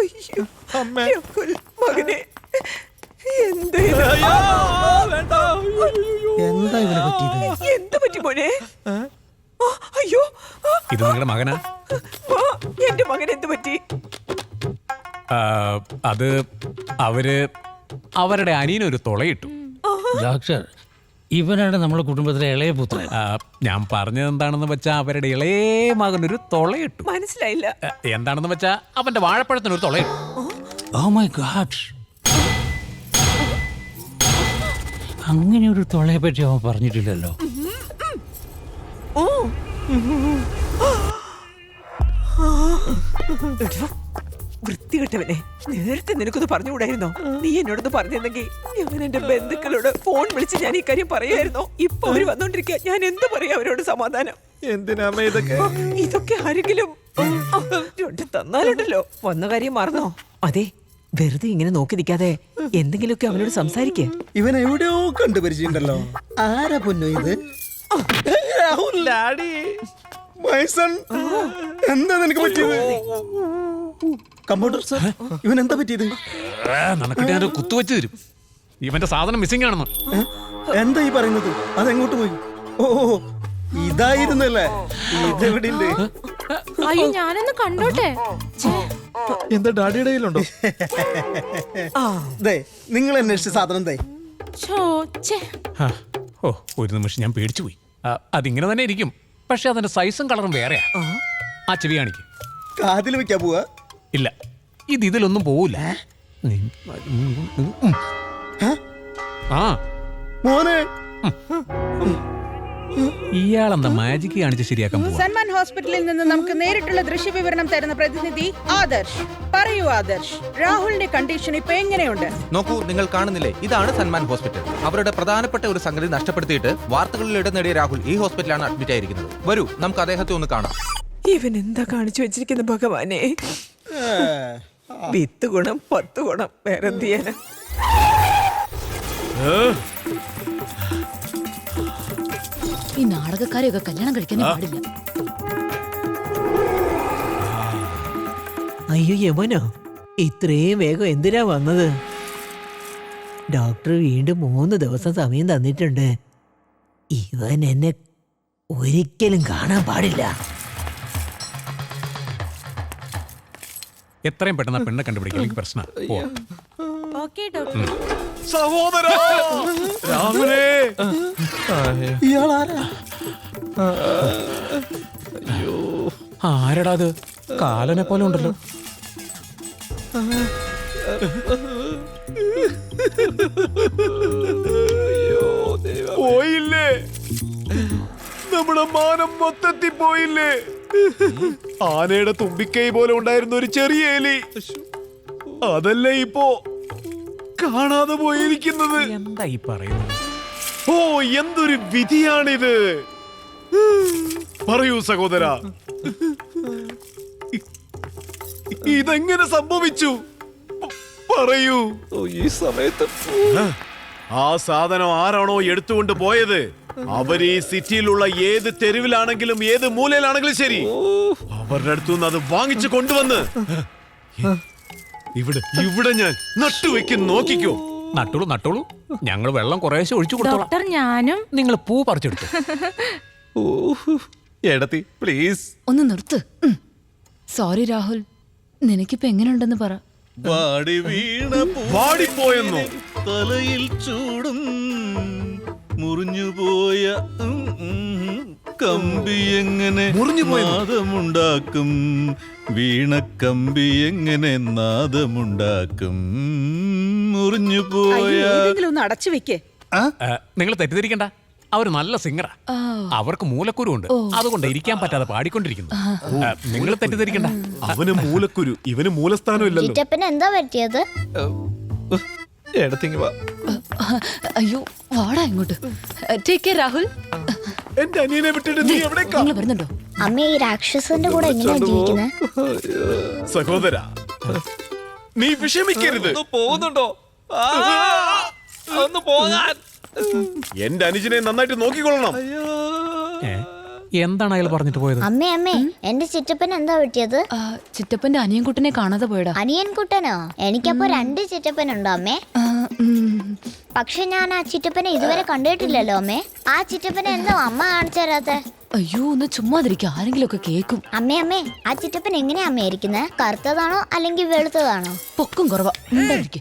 അയ്യോ അമ്മേ. മകനെ. എന്ത് ഇത്? എന്താ ഇവനെ പറ്റിയത്? എന്ത് പറ്റി മോനെ? ആ, അയ്യോ ആ, ഇത് നിങ്ങളുടെ മകനാ? ആ, എന്റെ മകൻ എന്ത് പറ്റി? ആ, അത് അവർ അവരുടെ അനിയനൊരു തുളയിട്ടു. ഡോക്ടർ ഇവനാണ് നമ്മുടെ കുടുംബത്തിലെ ഇളയ പുത്രൻ. ആ, ഞാൻ പറഞ്ഞത് എന്താണെന്ന് വെച്ചാ അവരുടെ ഇളയ മകനൊരു തുളയിട്ടു. മനസ്സിലായില്ല. എന്താണെന്ന് വെച്ചാ അവന്റെ വാഴപ്പഴത്തിനൊരു തുളയിട്ടു. Oh my God. അങ്ങനെ ഒരു തൊളയെ പറ്റി അവൻ പറഞ്ഞിട്ടില്ലല്ലോ. ഓ. എടോ, വൃത്തികെട്ടവനെ നേരത്തെ നിനക്കൊന്ന് പറഞ്ഞുകൂടായിരുന്നോ? നീ എന്നോടൊന്ന് പറഞ്ഞിരുന്നെങ്കിൽ ഞാൻ എന്റെ ബന്ധുക്കളോട് ഫോൺ വിളിച്ച് ഞാൻ ഈ കാര്യം പറയായിരുന്നോ ഇപ്പൊ അവർ വന്നോണ്ടിരിക്കുക ഞാൻ എന്ത് പറയാ അവരോട് സമാധാനം? എന്തിനാ ഇതൊക്കെ? ഇതൊക്കെ ആരെങ്കിലും തന്നാലുണ്ടല്ലോ. വന്ന കാര്യം മറന്നോ? അതെ വെറുതെ ഇങ്ങനെ നോക്കി നിൽക്കാതെ എന്തെങ്കിലുമൊക്കെ അവനോട് സംസാരിക്കേ. ഇവൻ എവിടെയോ കണ്ടുപരിചയുണ്ടല്ലോ ആരാ പൊന്നു ഇത്? രാഹുൽ എന്താ നിനക്ക് പറ്റിയത്? Computer sir. ഇവൻ എന്താ പറ്റിയത്? നടക്കട്ടെ ഞാൻ കുത്തുവെച്ച് തരും. ഇവന്റെ സാധനം മിസ്സിംഗ് ആണെന്ന്. എന്താ ഈ പറയുന്നത്? അതെങ്ങോട്ട് പോയി? ഓ ഇതായിരുന്നല്ലേ? ഇതെവിടെ ഉണ്ട് അയ്യോ ഞാനൊന്ന് കണ്ടോട്ടെ? എന്താ ഡാഡിയുടെ കയ്യിലുണ്ടോ? ദേ നിങ്ങൾ അന്വേഷിച്ച സാധനം ദേ. ഓ ഒരു നിമിഷം ഞാൻ പേടിച്ചു പോയി. അതിങ്ങനെ തന്നെ ഇരിക്കും. പക്ഷെ അതിന്റെ സൈസും കളറും വേറെയാ. ആ ചെവി കാണിക്കും. കാതിൽ വെക്കാ പോവാ. ഇല്ല. ഇത് ഇതിലൊന്നും പോവില്ല ആ. മോനെ. ഇയാളെന്താ മാജിക് കാണിച്ച് ശരിയാക്കാൻ സൻമാൻ ഹോസ്പിറ്റലിൽ നിന്ന് നമുക്ക് നേരിട്ടുള്ള ദൃശ്യവിവരണം തരുന്ന പ്രതിനിധി ആദർശ്. പറയൂ ആദർശ് രാഹുലിന്റെ കണ്ടീഷൻ ഇപ്പൊ എങ്ങനെയുണ്ട്? നോക്കൂ നിങ്ങൾ കാണുന്നില്ലേ? ഇതാണ് സൻമാൻ ഹോസ്പിറ്റൽ. അവരുടെ പ്രധാനപ്പെട്ട ഒരു സംഗതി നഷ്ടപ്പെടുത്തിയിട്ട് വാർത്തകളിൽ ഇടം നേടിയ രാഹുൽ ഈ ഹോസ്പിറ്റലാണ് അഡ്മിറ്റ് ആയിരിക്കുന്നത്. വരൂ നമുക്ക് അദ്ദേഹത്തെ ഒന്ന് കാണാം. ഇവൻ എന്താ കാണിച്ചു വെച്ചിരിക്കുന്ന ഭഗവാനെ? വിത്ത് ഗുണം പത്ത് ഗുണം വേറെ ചെയ്യാനാ? ഈ നാടകക്കാരെയൊക്കെ കല്യാണം കഴിക്കാൻ പാടില്ല. അയ്യോ യമനോ ഇത്രയും വേഗം എന്തിനാ വന്നത്? ഡോക്ടർ വീണ്ടും മൂന്ന് ദിവസം സമയം തന്നിട്ടുണ്ട്. ഇവൻ എന്നെ ഒരിക്കലും കാണാൻ പാടില്ല. എത്രയും പെട്ടെന്ന് ആ പെണ്ണെ കണ്ടുപിടിക്കും. എനിക്ക് പ്രശ്നം. Okay doctor. സഹോദര! രാഹുലേ ഇയാളാരാ? ആരടാ അത് കാലനെ പോലെ ഉണ്ടല്ലോ. പോയില്ലേ? നമ്മുടെ മാനം മൊത്തത്തിൽ പോയില്ലേ? ആനയുടെ തുമ്പിക്കൈ പോലെ ഉണ്ടായിരുന്ന ഒരു ചെറിയ എലി. അതല്ലേ ഇപ്പോ കാണാതെ പോയിരിക്കുന്നത്? എന്താ ഈ പറയുന്നത്? ഓ എന്തൊരു വിധിയാണിത്. പറയൂ സഹോദര. ഇതെങ്ങനെ സംഭവിച്ചു? പറയൂ. ഈ സമയത്ത് ആ സാധനം ആരാണോ എടുത്തുകൊണ്ട് പോയത്? അവർ ഈ സിറ്റിയിലുള്ള ഏത് തെരുവിലാണെങ്കിലും ഏത് മൂലയിലാണെങ്കിലും ശരി. അവരുടെ അടുത്തുനിന്ന് അത് വാങ്ങിച്ചു കൊണ്ടുവന്ന്. ഇവിടെ ഇവിടെ ഞാൻ നട്ടുവെക്കും നോക്കിക്കോ. നട്ടോളൂ നട്ടോളൂ. ഞങ്ങൾ വെള്ളം കുറേശ്ശെ ഒഴിച്ചു കൊടുത്തോളാം. ഡോക്ടർ ഞാനും. നിങ്ങൾ പൂ പറിച്ചെടുത്തു. എടത്തി പ്ലീസ്. ഒന്ന് നിർത്ത്. സോറി രാഹുൽ. നിനക്കിപ്പോ എങ്ങനെയുണ്ടെന്ന് പറ. വാടി വീണ പൂ വാടിപ്പോയെന്നോ? തലയിൽ ചൂടും. മുറിഞ്ഞുപോയ കമ്പി എങ്ങനെ? നാദമുണ്ടാക്കും? വീണ കമ്പി എങ്ങനെ നാദമുണ്ടാക്കും? മുറിഞ്ഞുപോയ ഒന്ന് അടച്ചു വെക്കേ. നിങ്ങൾ തെറ്റിദ്ധരിക്കണ്ട. അവർ നല്ല സിംഗറാ. അവർക്ക് മൂലക്കുരു ഉണ്ട് അതുകൊണ്ട് ഇരിക്കാൻ പറ്റാതെ പാടിക്കൊണ്ടിരിക്കുന്നു. നിങ്ങൾ തെറ്റിദ്ധരിക്കണ്ട. അവന് മൂലക്കുരു ഇവന് മൂലസ്ഥാനം ഇല്ലല്ലോ. എന്താ പറ്റിയത്? അയ്യോ വാടാ ഇങ്ങോട്ട്. Take care Rahul. എന്റെ അനിയനെ വിട്ടിട്ട് നീ എവിടേക്കാ നിങ്ങൾ വരുന്നുണ്ടോ? അമ്മ ഈ രാക്ഷസന്റെ കൂടെ എങ്ങനെയാ ജീവിക്കുന്നത് സഹോദര നീ വിഷമിക്കരുത്. പോകുന്നുണ്ടോ? ഒന്ന് പോകാൻ. എന്റെ അനുജനെ നന്നായിട്ട് നോക്കിക്കൊള്ളണം. ഏ? എന്താണ് അയാൾ പറഞ്ഞിട്ട് പോയത്? അമ്മേ അമ്മേ എന്റെ ചിറ്റപ്പൻ എന്താ പറ്റിയത്? ആ, ചിറ്റപ്പന്റെ അനിയൻകുട്ടനെ കാണാതെ പോയടാ അനിയൻകുട്ടനോ? എനിക്കപ്പോ രണ്ട് ചിറ്റപ്പനുണ്ടോ അമ്മേ? പക്ഷെ ഞാൻ ആ ചിറ്റപ്പനെ ഇതുവരെ കണ്ടിട്ടില്ലല്ലോ അമ്മേ. ആ ചിറ്റപ്പനെ എന്തോ അമ്മ കാണിച്ചു തരാത്തെ? അയ്യോ ഒന്ന് ചുമ്മാതിരിക്കും. ആരെങ്കിലും ഒക്കെ കേക്കും അമ്മേ അമ്മേ ആ ചിറ്റപ്പൻ എങ്ങനെയാ അമ്മ ഇരിക്കുന്നത് കറുത്തതാണോ അല്ലെങ്കിൽ വെളുത്തതാണോ? പൊക്കും കുറവാ.